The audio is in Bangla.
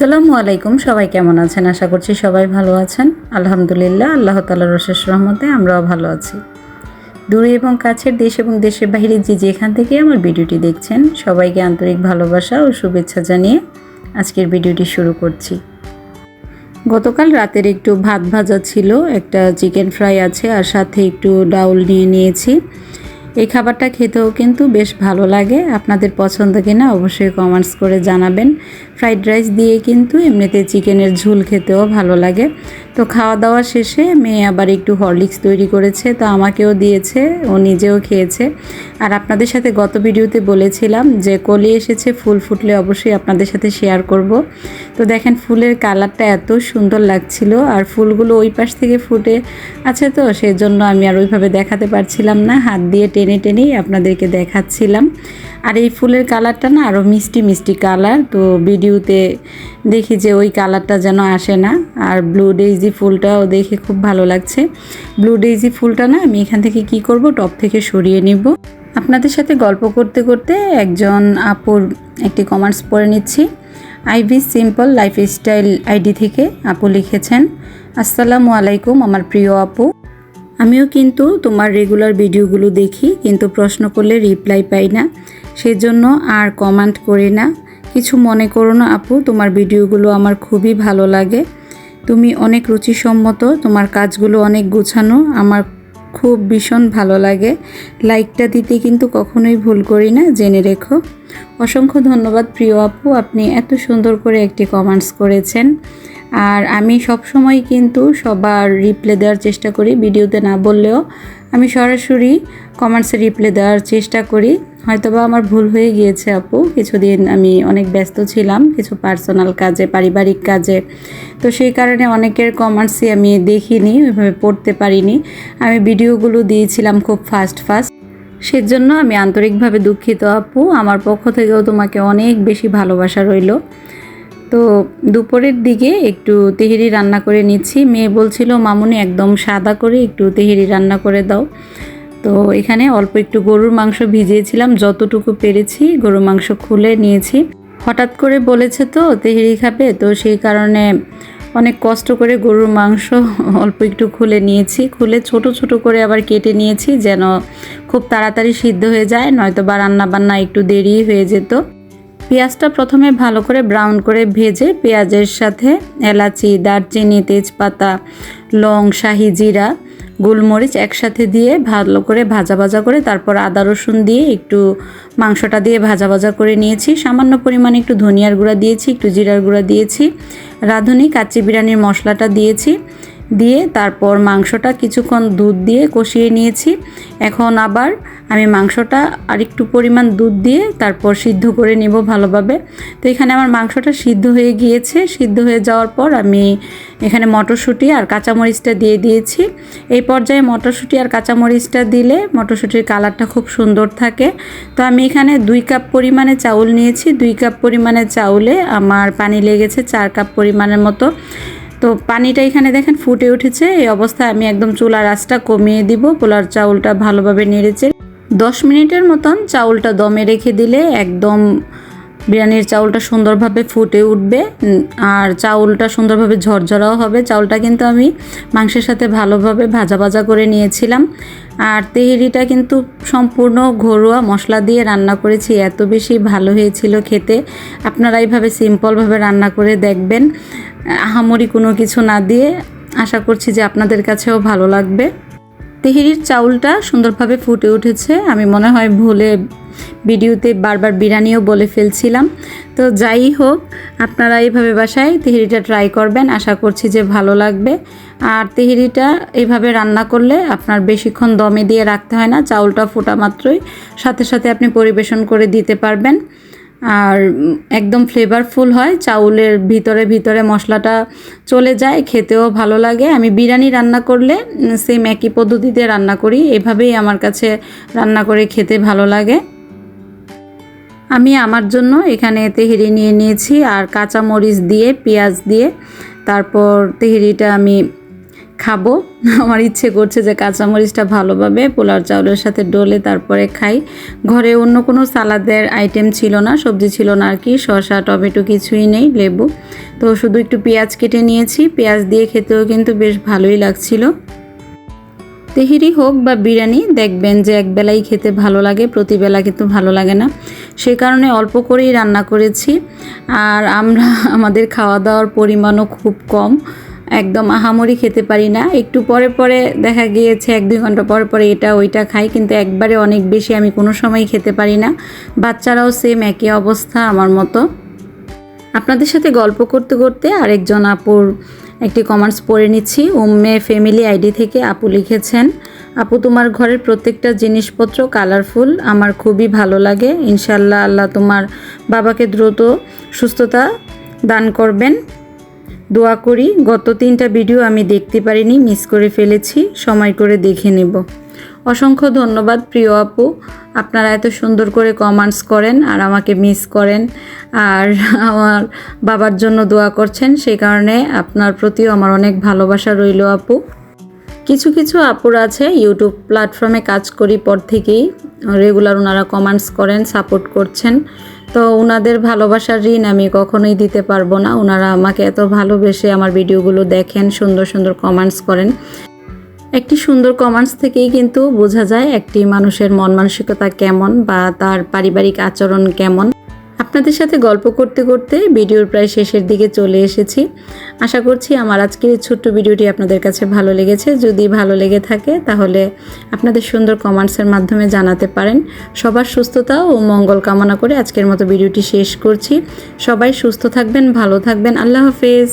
আসসালামু আলাইকুম। সবাই কেমন আছেন? আশা করছি সবাই ভালো আছেন। আলহামদুলিল্লাহ, আল্লাহ তালার রশেষ রহমতে আমরাও ভালো আছি। দূরে এবং কাছের দেশ এবং দেশের বাইরে যে যেখান থেকে আমার ভিডিওটি দেখছেন, সবাইকে আন্তরিক ভালোবাসা ও শুভেচ্ছা জানিয়ে আজকের ভিডিওটি শুরু করছি। গতকাল রাতের একটু ভাত ভাজা ছিল, একটা চিকেন ফ্রাই আছে, আর সাথে একটু ডাউল নিয়ে নিয়েছি। এই খাবারটা খেতেও কিন্তু বেশ ভালো লাগে। আপনাদের পছন্দ কিনা অবশ্যই কমেন্টস করে জানাবেন। ফ্রাইড রাইস দিয়ে কিন্তু এমনিতে চিকেনের ঝুল খেতেও ভালো লাগে। তো খাওয়া দাওয়া শেষে মেয়ে আবার একটু হরলিক্স তৈরি করেছে, তো আমাকেও দিয়েছে, ও নিজেও খেয়েছে। আর আপনাদের সাথে গত ভিডিওতে বলেছিলাম যে কলি এসেছে, ফুল ফুটলে অবশ্যই আপনাদের সাথে শেয়ার করব। তো দেখেন ফুলের কালারটা এত সুন্দর লাগছিল, আর ফুলগুলো ওই পাশ থেকে ফুটে আছে তো, সেজন্য আমি আর ওইভাবে দেখাতে পারছিলাম না। হাত দিয়ে টেনে টেনেই আপনাদেরকে দেখাচ্ছিলাম। আর এই ফুলের কালারটা না আরও মিষ্টি মিষ্টি কালার, তো ভিডিওতে দেখি যে ওই কালারটা যেন আসে না। আর ব্লু ডেইজি ফুলটাও দেখে খুব ভালো লাগছে। ব্লু ডেইজি ফুলটা না আমি এখান থেকে কি করব, টপ থেকে সরিয়ে নিব। আপনাদের সাথে গল্প করতে করতে একজন আপুর একটি কমার্স পড়ে নিচ্ছি। আইভি সিম্পল লাইফস্টাইল আইডি থেকে আপু লিখেছেন, আসসালামু আলাইকুম আমার প্রিয় আপু। আমিও কিন্তু তোমার রেগুলার ভিডিওগুলো দেখি, কিন্তু প্রশ্ন করলে রিপ্লাই পাই না। সেজন্য আর কমেন্ট করি না। কিছু মনে করো না আপু, তোমার ভিডিওগুলো আমার খুবই ভালো লাগে। তুমি অনেক রুচিসম্মত, তোমার কাজগুলো অনেক গোছানো, আমার খুব ভীষণ ভালো লাগে। লাইকটা দিতে কিন্তু কখনোই ভুল করি না, জেনে রেখো। অসংখ্য ধন্যবাদ প্রিয় আপু, আপনি এত সুন্দর করে একটি কমেন্টস করেছেন। আর আমি সব সময় কিন্তু সবার রিপ্লে দেওয়ার চেষ্টা করি, ভিডিওতে না বললেও। আমি সরাসরি কমেন্টসে রিপ্লে দেওয়ার চেষ্টা করি। হয়তোবা আমার ভুল হয়ে গিয়েছে আপু, কিছুদিন আমি অনেক ব্যস্ত ছিলাম, কিছু পার্সোনাল কাজে, পারিবারিক কাজে। তো সেই কারণে অনেকের কমেন্টসই আমি দেখিনি, ওইভাবে পড়তে পারিনি। আমি ভিডিওগুলো দিয়েছিলাম খুব ফাস্ট ফাস্ট সেজন্য আমি আন্তরিকভাবে দুঃখিত আপু। আমার পক্ষ থেকেও তোমাকে অনেক বেশি ভালোবাসা রইল। তো দুপুরের দিকে একটু তেহেরি রান্না করে নিচ্ছি। মেয়ে বলছিল, মামুনি একদম সাদা করে একটু তেহেরি রান্না করে দাও। তো এখানে অল্প একটু গরুর মাংস ভিজিয়েছিলাম, যতটুকু পেরেছি গরুর মাংস খুলে নিয়েছি। হঠাৎ করে বলেছে তো তেহেরি খাবে, তো সেই কারণে অনেক কষ্ট করে গরুর মাংস অল্প একটু খুলে নিয়েছি। খুলে ছোট ছোট করে আবার কেটে নিয়েছি, যেন খুব তাড়াতাড়ি সিদ্ধ হয়ে যায় নয়তো বা রান্না বান্না একটু দেরি হয়ে যেত। পেঁয়াজটা প্রথমে ভালো করে ব্রাউন করে ভেজে পেঁয়াজের সাথে এলাচি, দারচিনি, তেজপাতা, লং, শাহি, জিরা, গোলমরিচ একসাথে দিয়ে ভালো করে ভাজা ভাজা করে তারপর আদা, রসুন দিয়ে একটু মাংসটা দিয়ে ভাজা ভাজা করে নিয়েছি। সামান্য পরিমাণে একটু ধনিয়ার গুঁড়া দিয়েছি, একটু জিরার গুঁড়া দিয়েছি, রাঁধুনি কাচ্চি বিরিয়ানির মশলাটা দিয়েছি। দিয়ে তারপর মাংসটা কিছুক্ষণ দুধ দিয়ে কষিয়ে নিয়েছি। এখন আবার আমি মাংসটা আরেকটু পরিমাণ দুধ দিয়ে তারপর সিদ্ধ করে নেব ভালোভাবে। তো এখানে আমার মাংসটা সিদ্ধ হয়ে গিয়েছে। সিদ্ধ হয়ে যাওয়ার পর আমি এখানে মটরশুঁটি আর কাঁচামরিচটা দিয়ে দিয়েছি। এই পর্যায়ে মটরশুঁটি আর কাঁচামরিচটা দিলে মটরশুঁটির কালারটা খুব সুন্দর থাকে। তো আমি এখানে দুই কাপ পরিমাণে চাউল নিয়েছি। দুই কাপ পরিমাণে চাউলে আমার পানি লেগেছে চার কাপ পরিমাণের মতো। তো পানিটা এখানে দেখেন ফুটে উঠেছে। এই অবস্থায় আমি একদম চুলার আঁচটা কমিয়ে দিব। পোলার চাউলটা ভালোভাবে নেড়েছে দশ মিনিটের মতন চাউলটা দমে রেখে দিলে একদম বিরিয়ানির চাউলটা সুন্দরভাবে ফুটে উঠবে আর চাউলটা সুন্দরভাবে ঝরঝরাও হবে। চাউলটা কিন্তু আমি মাংসের সাথে ভালোভাবে ভাজা ভাজা করে নিয়েছিলাম। আর তেহেরিটা কিন্তু সম্পূর্ণ ঘরোয়া মশলা দিয়ে রান্না করেছি, এত বেশি ভালো হয়েছিল খেতে। আপনারা এইভাবে সিম্পলভাবে রান্না করে দেখবেন। আহামরি কোনো কিছু না দিয়ে আশা করছি যে আপনাদের কাছেও ভালো লাগবে। তেহেরির চাউলটা সুন্দরভাবে ফুটে উঠেছে, আমি মনে হয় ভুলে ভিডিওতে বারবার বিরিয়ানিও বলে ফেলছিলাম। তো যাই হোক, আপনারা এইভাবে বাসায় তেহেরিটা ট্রাই করবেন। আশা করছি যে ভালো লাগবে। আর তেহেরিটা এইভাবে রান্না করলে আপনার বেশিক্ষণ দমে দিয়ে রাখতে হয় না, চাউলটা ফোটা মাত্রই। সাথে সাথে আপনি পরিবেশন করে দিতে পারবেন। আর একদম ফ্লেভারফুল হয়, চাউলের ভিতরে ভিতরে মশলাটা চলে যায়, খেতেও ভালো লাগে। আমি বিরিয়ানি রান্না করলে সেম একই পদ্ধতিতে রান্না করি। এভাবেই আমার কাছে রান্না করে খেতে ভালো লাগে। আমি আমার জন্য এখানে তেহেরি নিয়ে নিয়েছি আর কাঁচা মরিচ দিয়ে, পেঁয়াজ দিয়ে। তারপর তেহেরিটা আমি খাব। আমার ইচ্ছে করছে যে কাঁচামরিচটা ভালোভাবে পোলাও চাউলের সাথে ডলে তারপরে খাই। ঘরে অন্য কোনো সালাদের আইটেম ছিল না, সবজি ছিল না আর কি, শসা, টমেটো কিছুই নেই, লেবু। তো শুধু একটু পেঁয়াজ কেটে নিয়েছি। পেঁয়াজ দিয়ে খেতেও কিন্তু বেশ ভালোই লাগছিল। তেহেরি হোক বা বিরিয়ানি, দেখবেন যে একবেলাই খেতে ভালো লাগে, প্রতিবেলা কিন্তু ভালো লাগে না। সেই কারণে অল্প করেই রান্না করেছি। আর আমরা আমাদের খাওয়া দাওয়ার পরিমাণও খুব কম। একদম আহামরি খেতে পারি না। একটু পরে পরে দেখা গিয়েছে, এক দুই ঘণ্টা পরে পরে এটা ওইটা খাই, কিন্তু একবারে অনেক বেশি আমি কোনো সময় খেতে পারি না। বাচ্চারাও সেম একই অবস্থা আমার মতো। আপনাদের সাথে গল্প করতে করতে আরেকজন আপুর একটি কমেন্টস পড়ে নিচ্ছি। উম্মে ফ্যামিলি আইডি থেকে আপু লিখেছেন আপু, তোমার ঘরের প্রত্যেকটা জিনিসপত্র কালারফুল আমার খুবই ভালো লাগে। ইনশাল্লাহ আল্লাহ তোমার বাবাকে দ্রুত সুস্থতা দান করবেন। দোয়া করি, গত তিনটা ভিডিও আমি দেখতে পারিনি মিস করে ফেলেছি, সময় করে দেখে নেব। অসংখ্য ধন্যবাদ প্রিয় আপু, আপনারা এত সুন্দর করে কমেন্টস করেন আর আমাকে মিস করেন, আর আমার বাবার জন্য দোয়া করছেন সেই কারণে আপনার প্রতিও আমার অনেক ভালোবাসা রইল আপু। কিছু কিছু আপুর আছে ইউটিউব প্ল্যাটফর্মে কাজ করি পর থেকেই। রেগুলার ওনারা কমেন্টস করেন সাপোর্ট করছেন। তো ওনাদের ভালোবাসার ঋণ আমি কখনোই দিতে পারব না। ওনারা আমাকে এত ভালোবেসে আমার ভিডিওগুলো দেখেন, সুন্দর সুন্দর কমেন্টস করেন। একটি সুন্দর কমেন্টস থেকেই কিন্তু বোঝা যায় একটি মানুষের মন মানসিকতা কেমন বা তার পারিবারিক আচরণ কেমন। আপনাদের সাথে গল্প করতে করতে ভিডিওর প্রায় শেষের দিকে চলে এসেছি। আশা করছি আমার আজকের এই ছোট্ট ভিডিওটি আপনাদের কাছে ভালো লেগেছে। যদি ভালো লেগে থাকে, তাহলে আপনাদের সুন্দর কমেন্টসের মাধ্যমে জানাতে পারেন। সবার সুস্থতা ও মঙ্গল কামনা করে আজকের মতো ভিডিওটি শেষ করছি। সবাই সুস্থ থাকবেন, ভালো থাকবেন। আল্লাহ হাফেজ।